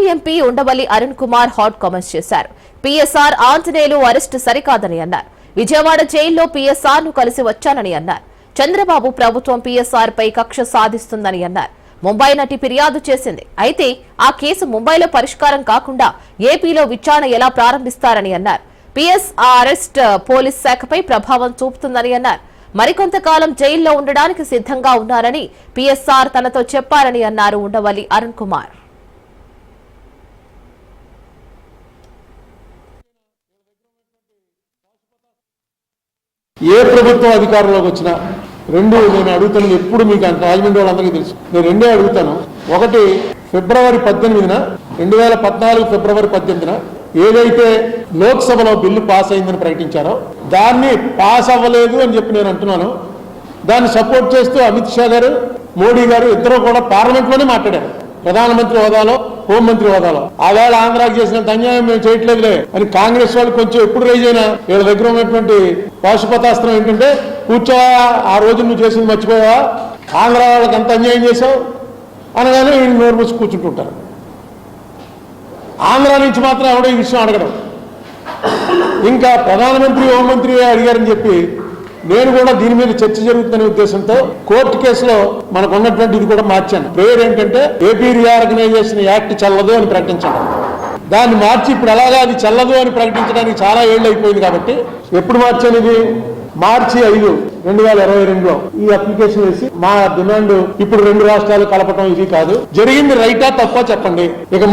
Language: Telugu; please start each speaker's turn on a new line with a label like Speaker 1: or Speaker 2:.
Speaker 1: మాజీ MP Undavalli Arun Kumar hot comments చేశారు. పిఎస్ఆర్ ఆంజనేయులు అరెస్టు సరికాదని అన్నారు. విజయవాడ జైల్లో పిఎస్ఆర్ను కలిసి వచ్చానని అన్నారు. చంద్రబాబు ప్రభుత్వం పిఎస్ఆర్ పై కక్ష సాధిస్తుందని అన్నారు. ముంబై నటి ఫిర్యాదు చేసింది. అయితే ఆ కేసు ముంబైలో పరిష్కారం కాకుండా ఏపీలో విచారణ ఎలా ప్రారంభిస్తారని అన్నారు. పిఎస్ అరెస్ట్ పోలీస్ శాఖపై ప్రభావం చూపుతుందని అన్నారు. మరికొంతకాలం జైల్లో ఉండడానికి సిద్ధంగా ఉన్నారని పిఎస్ఆర్ తనతో చెప్పారని అన్నారు ఉండవల్లి అరుణ్ కుమార్.
Speaker 2: ఏ ప్రభుత్వం అధికారంలోకి వచ్చినా రెండు నేను అడుగుతాను ఎప్పుడు మీకు అంత రాజమండ్రి వాళ్ళందరికీ తెలుసు. నేను రెండే అడుగుతాను. ఒకటి ఫిబ్రవరి పద్దెనిమిదిన రెండు వేల పద్నాలుగు ఫిబ్రవరి పద్దెనిమిదిన ఏదైతే లోక్సభలో బిల్లు పాస్ అయిందని ప్రకటించారో దాన్ని పాస్ అవ్వలేదు అని చెప్పి నేను అంటున్నాను. దాన్ని సపోర్ట్ చేస్తూ అమిత్ షా గారు మోడీ గారు ఇద్దరు కూడా పార్లమెంట్లోనే మాట్లాడారు. ప్రధానమంత్రి హోదాలో హోంమంత్రి హోదాలో. ఆవేళ ఆంధ్రాకి చేసినంత అన్యాయం మేము చేయట్లేదులే. అని కాంగ్రెస్ వాళ్ళు కొంచెం ఎప్పుడు రైజ్ అయినా వీళ్ళ దగ్గర ఉన్నటువంటి పాశుపతాస్త్రం ఏంటంటే కూర్చోవా ఆ రోజు నువ్వు చేసింది మర్చిపోయావా ఆంధ్ర వాళ్ళకి ఎంత అన్యాయం చేసావు అనగానే వీళ్ళు నోరు మూసి కూర్చుంటుంటారు ఆంధ్ర నుంచి మాత్రం ఎవడో ఈ విషయం అడగడం. ఇంకా ప్రధానమంత్రి హోంమంత్రి అడిగారని చెప్పి నేను కూడా దీని మీద చర్చ జరుగుతుందనే ఉద్దేశంతో కోర్టు కేసులో మనకు ఉన్నటువంటి ఇది కూడా మార్చాను. పేరు ఏంటంటే ఏపీ రీఆర్గనైజేషన్ యాక్ట్ చల్లదు అని ప్రకటించడం దాన్ని మార్చి ఇప్పుడు ఎలాగా అది చల్లదు అని ప్రకటించడానికి చాలా ఏళ్ళు అయిపోయింది కాబట్టి ఎప్పుడు మార్చాను ఇది? మార్చి ఐదు రెండు వేల ఇరవై రెండులో. ఈ అప్లికేషన్ వేసి మా డిమాండ్ ఇప్పుడు రెండు రాష్ట్రాలు కలపటం ఇది కాదు. జరిగింది రైటా తప్ప చెప్పండి. ఇక